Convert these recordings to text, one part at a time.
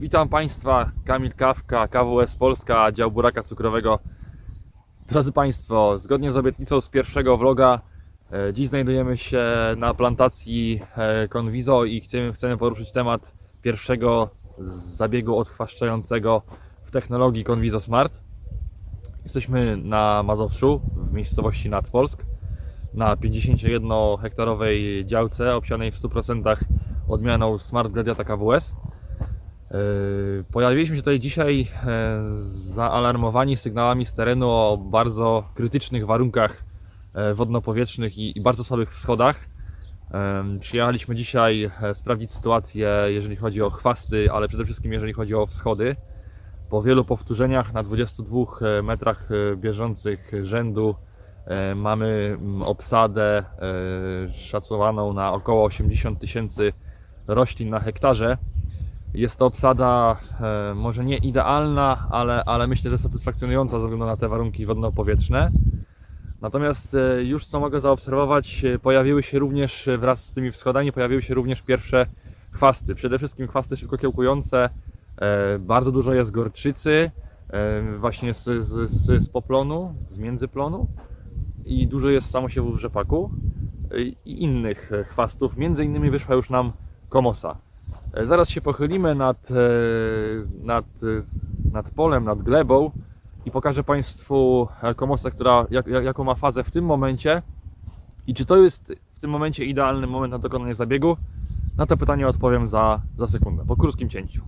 Witam Państwa, Kamil Kawka, KWS Polska, dział buraka cukrowego. Drodzy Państwo, zgodnie z obietnicą z pierwszego vloga, e, dziś znajdujemy się na plantacji e, Conviso i chcemy, chcemy poruszyć temat pierwszego zabiegu odchwaszczającego w technologii Conviso Smart. Jesteśmy na Mazowszu, w miejscowości Nacpolsk, na 51-hektarowej działce obsianej w 100% odmianą Smart Gladiata KWS. Yy, Pojawiliśmy się tutaj dzisiaj e, zaalarmowani sygnałami z terenu o bardzo krytycznych warunkach e, wodno-powietrznych i bardzo słabych wschodach. Przyjechaliśmy dzisiaj e, sprawdzić sytuację, jeżeli chodzi o chwasty, ale przede wszystkim jeżeli chodzi o wschody. Po wielu powtórzeniach na 22 metrach e, bieżących rzędu e, mamy mm, obsadę e, szacowaną na około 80 tysięcy roślin na hektarze. Jest to obsada e, może nie idealna, ale, ale myślę, że satysfakcjonująca ze względu na te warunki wodno-powietrzne. Natomiast e, już co mogę zaobserwować, e, pojawiły się również e, wraz z tymi wschodami, pojawiły się również pierwsze chwasty. Przede wszystkim chwasty szybko kiełkujące, e, bardzo dużo jest gorczycy, e, właśnie z, z, z, z poplonu, z międzyplonu i dużo jest samosiewów w rzepaku e, i innych chwastów. Między innymi wyszła już nam komosa. E, Zaraz się pochylimy nad, e, nad, e, nad polem, nad glebą i pokażę Państwu komosę, która jak, jak, jaką ma fazę w tym momencie i czy to jest w tym momencie idealny moment na dokonanie zabiegu. Na to pytanie odpowiem za, za sekundę, po krótkim cięciu.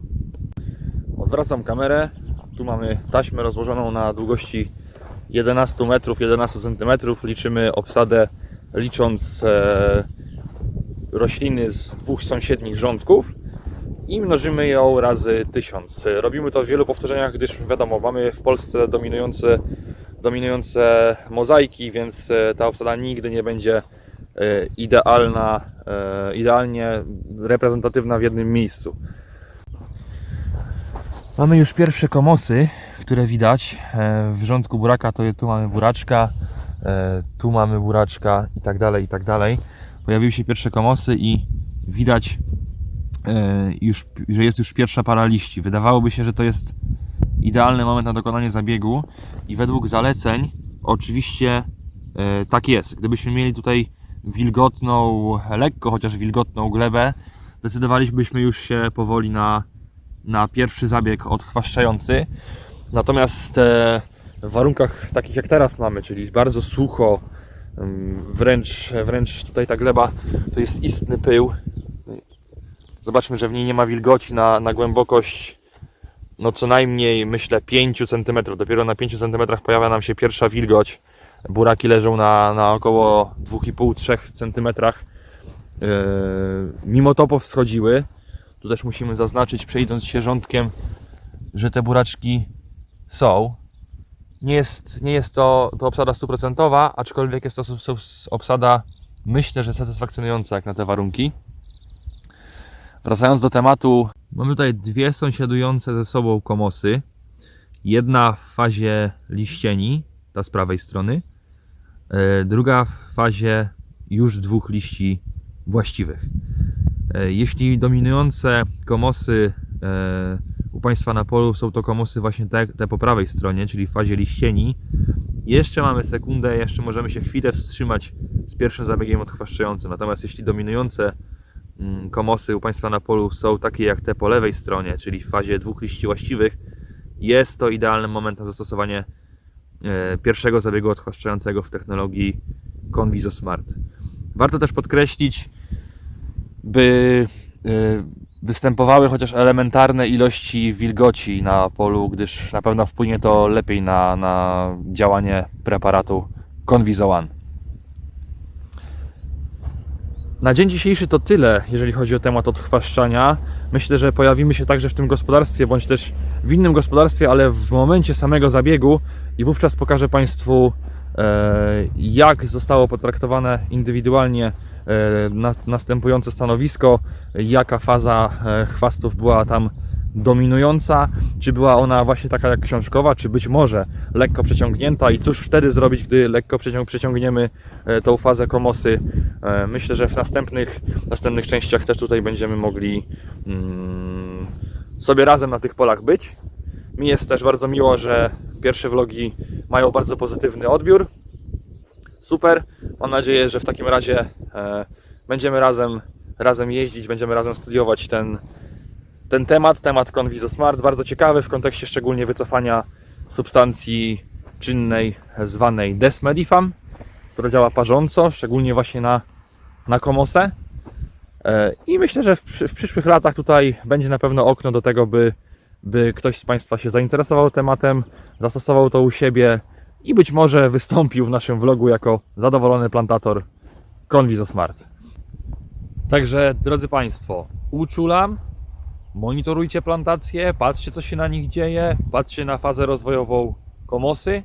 Odwracam kamerę. Tu mamy taśmę rozłożoną na długości 11 metrów, 11 centymetrów. Liczymy obsadę licząc e, rośliny z dwóch sąsiednich rządków i mnożymy ją razy 1000. Robimy to w wielu powtórzeniach, gdyż wiadomo, mamy w Polsce dominujące, dominujące mozaiki, więc e, ta obsada nigdy nie będzie e, idealna, e, idealnie reprezentatywna w jednym miejscu. Mamy już pierwsze komosy, które widać w rządku buraka, to tu mamy buraczka, tu mamy buraczka i tak dalej, i tak dalej. Pojawiły się pierwsze komosy i widać już, że jest już pierwsza para liści. Wydawałoby się, że to jest idealny moment na dokonanie zabiegu i według zaleceń oczywiście e, tak jest. Gdybyśmy mieli tutaj wilgotną, lekko chociaż wilgotną glebę, decydowalibyśmy już się powoli na, na pierwszy zabieg odchwaszczający. Natomiast e, w warunkach takich jak teraz mamy, czyli bardzo sucho, ym, wręcz, wręcz tutaj ta gleba to jest istny pył. Zobaczmy, że w niej nie ma wilgoci na, na głębokość no co najmniej myślę 5 cm. Dopiero na 5 cm pojawia nam się pierwsza wilgoć. Buraki leżą na, na około 2,5-3 cm. Yy, mimo to powschodziły. Tu też musimy zaznaczyć, przejdąc się rządkiem, że te buraczki są. Nie jest, nie jest to, to obsada stuprocentowa, aczkolwiek jest to obsada, myślę, że satysfakcjonująca jak na te warunki. Wracając do tematu, mamy tutaj dwie sąsiadujące ze sobą komosy. Jedna w fazie liścieni, ta z prawej strony, e, druga w fazie już dwóch liści właściwych. E, Jeśli dominujące komosy e, u Państwa na polu są to komosy właśnie te, te po prawej stronie, czyli w fazie liścieni, jeszcze mamy sekundę, jeszcze możemy się chwilę wstrzymać z pierwszym zabiegiem odchwaszczającym. Natomiast jeśli dominujące komosy u Państwa na polu są takie jak te po lewej stronie, czyli w fazie dwóch liści właściwych, jest to idealny moment na zastosowanie e, pierwszego zabiegu odchwaszczającego w technologii Conviso Smart. Warto też podkreślić, by e, występowały chociaż elementarne ilości wilgoci na polu, gdyż na pewno wpłynie to lepiej na, na działanie preparatu Conviso One. Na dzień dzisiejszy to tyle, jeżeli chodzi o temat odchwaszczania. Myślę, że pojawimy się także w tym gospodarstwie, bądź też w innym gospodarstwie, ale w momencie samego zabiegu i wówczas pokażę Państwu, e, jak zostało potraktowane indywidualnie e, na, następujące stanowisko, jaka faza e, chwastów była tam dominująca, czy była ona właśnie taka jak książkowa, czy być może lekko przeciągnięta i cóż wtedy zrobić, gdy lekko przeciąg, przeciągniemy tą fazę komosy. E, Myślę, że w następnych, następnych częściach też tutaj będziemy mogli mm, sobie razem na tych polach być. Mi jest też bardzo miło, że pierwsze vlogi mają bardzo pozytywny odbiór. Super. Mam nadzieję, że w takim razie e, będziemy razem, razem jeździć, będziemy razem studiować ten, ten temat, temat Conviso Smart. Bardzo ciekawy w kontekście szczególnie wycofania substancji czynnej zwanej Desmedifam, która działa parząco, szczególnie właśnie na, na komosę. E, I myślę, że w, przy- w przyszłych latach tutaj będzie na pewno okno do tego, by, by ktoś z Państwa się zainteresował tematem, zastosował to u siebie i być może wystąpił w naszym vlogu jako zadowolony plantator Conviso Smart. Także, drodzy Państwo, uczulam, monitorujcie plantacje, patrzcie co się na nich dzieje, patrzcie na fazę rozwojową komosy,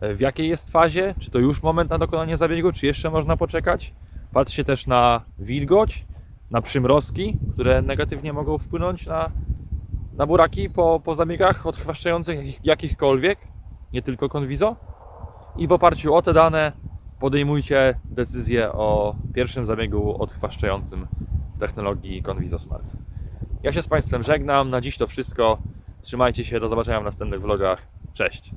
e, w jakiej jest fazie, czy to już moment na dokonanie zabiegu, czy jeszcze można poczekać. Patrzcie też na wilgoć, na przymrozki, które negatywnie mogą wpłynąć na, na buraki po, po zabiegach odchwaszczających jakich, jakichkolwiek, nie tylko konwizo. I w oparciu o te dane podejmujcie decyzję o pierwszym zabiegu odchwaszczającym w technologii Conviso Smart. Ja się z Państwem żegnam. Na dziś to wszystko. Trzymajcie się, do zobaczenia w następnych vlogach. Cześć!